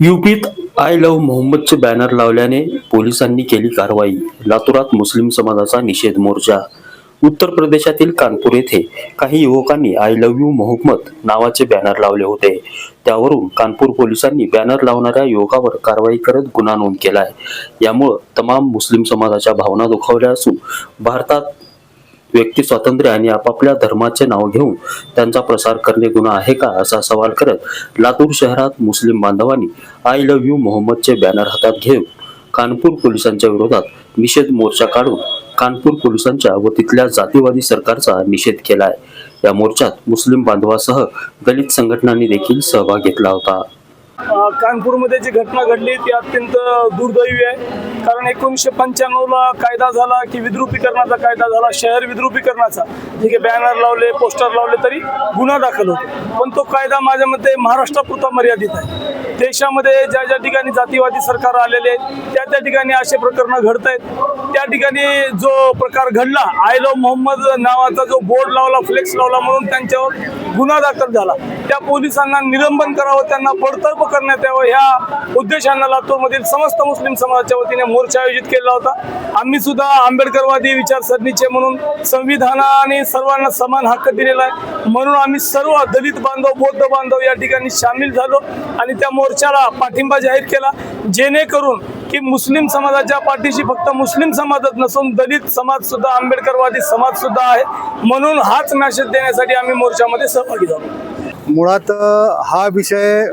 युपीत I love मोहम्मदचे banner लावल्याने पोलिसांनी केली कारवाई. लातूरात मुस्लिम समाजाचा निषेध मोर्चा. उत्तर प्रदेशातील कानपूर येथे काही युवकांनी आय लव्ह यू मोहम्मद नावाचे बॅनर लावले होते. त्यावरून कानपूर पोलिसांनी बॅनर लावणाऱ्या युवकावर कारवाई करत गुन्हा नोंद केलाय. यामुळं तमाम मुस्लिम समाजाच्या भावना दुखावल्या असून भारतात व्यक्ती स्वातंत्र्य आणि आपापल्या धर्माचे नाव घेऊन त्यांचा प्रसार करणे गुन्हा आहे का असा सवाल करत लातूर शहरात मुस्लिम बांधवांनी आय लव्ह यू मोहम्मदचे बॅनर हातात घेऊन कानपूर पोलिसांच्या विरोधात निषेध मोर्चा काढून कानपूर पोलिसांच्या व तिथल्या जातीवादी सरकारचा निषेध केला आहे या मोर्चात मुस्लिम बांधवासह दलित संघटनांनी देखील सहभाग घेतला होता. कानपूरमध्ये जी घटना घडली ती अत्यंत दुर्दैवी आहे. कारण एकोणीसशे पंच्याण्णवला कायदा झाला की विद्रुपीकरणाचा कायदा झाला शहर विद्रुपीकरणाचा. जे की बॅनर लावले पोस्टर लावले तरी गुन्हा दाखल होतो. पण तो कायदा माझ्या मते महाराष्ट्रापुरता मर्यादित आहे. देशामध्ये ज्या ज्या ठिकाणी जातीवादी सरकार आलेले आहेत त्या त्या ठिकाणी असे प्रकरणं घडत आहेत. त्या ठिकाणी जो प्रकार घडला आय लव्ह मोहम्मद नावाचा जो बोर्ड लावला फ्लेक्स लावला म्हणून त्यांच्यावर गुन्हा दाखल झाला. त्या पोलिसांना निलंबन करावं त्यांना बडतर्फ करण्यात यावं ह्या उद्देशानं लातूरमधील समस्त मुस्लिम समाजाच्या वतीने मोर्चा आयोजित केला होता. आम्ही सुद्धा आंबेडकरवादी विचारसरणीचे म्हणून संविधानाने सर्वांना समान हक्क दिलेला आहे. म्हणून आम्ही सर्व दलित बांधव बौद्ध बांधव या ठिकाणी सामील झालो आणि त्या मोर्चाला पाठिंबा जाहीर केला. जेणेकरून की मुस्लिम समाजाच्या पाठीशी फक्त मुस्लिम समाजच नसून दलित समाज सुद्धा आंबेडकरवादी समाज सुद्धा आहे. म्हणून हाच मॅसेज देण्यासाठी आम्ही मोर्चामध्ये सहभागी झालो. मुळात हा विषय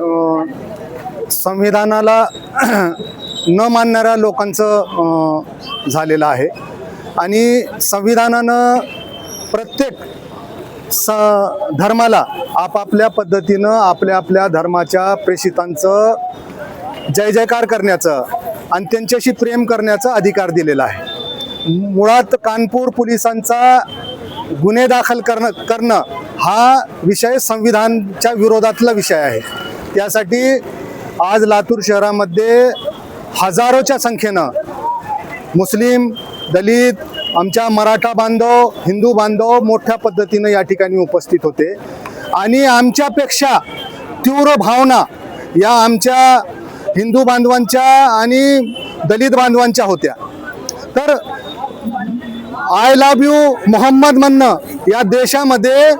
संविधानाला न मानणाऱ्या लोकांचं झालेलं आहे. आणि संविधानानं प्रत्येक स धर्माला आपापल्या पद्धतीनं आपल्या आपल्या धर्माच्या प्रेषितांचं जय जयकार करण्याचं आणि त्यांच्याशी प्रेम करण्याचा अधिकार दिलेला आहे. मुळात कानपूर पोलिसांचा गुन्हे दाखल करणं करणं हा विषय संविधानच्या विरोधातला विषय आहे. त्यासाठी आज लातूर शहरामध्ये हजारोच्या संख्येनं मुस्लिम दलित आमच्या मराठा बांधव हिंदू बांधव मोठ्या पद्धतीनं या ठिकाणी उपस्थित होते. आणि आमच्यापेक्षा तीव्र भावना या आमच्या हिंदू बांधवांच्या आणि दलित बांधवांच्या होत्या. तर आय लव्ह यू मोहम्मद म्हणणं या देशामध्ये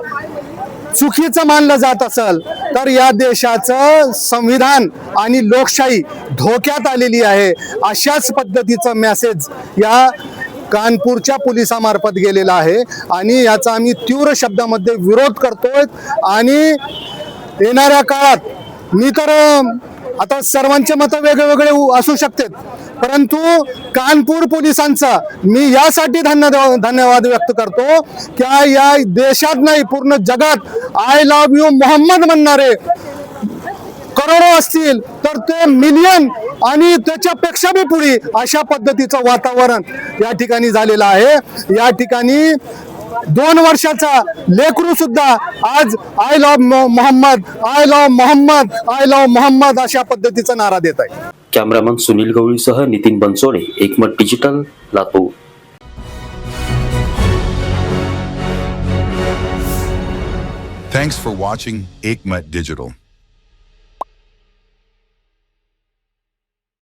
चुकीचं मानलं जात असेल तर या देशाचं संविधान आणि लोकशाही धोक्यात आलेली आहे अशाच पद्धतीचं मेसेज या कानपूरच्या पोलिसामार्फत गेलेला आहे. आणि याचा आम्ही तीव्र शब्दामध्ये विरोध करतोय. आणि येणाऱ्या काळात मी तर आता सर्वांचे मतं वेगवेगळे असू शकतात. परंतु कानपूर पोलिसांचा मी यासाठी धन्यवाद धन्यवाद व्यक्त करतो की या देशात नाही पूर्ण जगात आय लव्ह यू मोहम्मद म्हणणारे करोडो असतील तर ते मिलियन आणि त्याच्यापेक्षा बी पुढे अशा पद्धतीचं वातावरण या ठिकाणी झालेलं आहे. या ठिकाणी दोन वर्षाचा लेकरू सुद्धा आज I love Muhammad I love Muhammad I love Muhammad अशा पद्धतीचा नारा देत आहे cameraman Sunil गवळीसह Nitin Bansode Ekmat digital Latur Thanks for watching Aikmat Digital.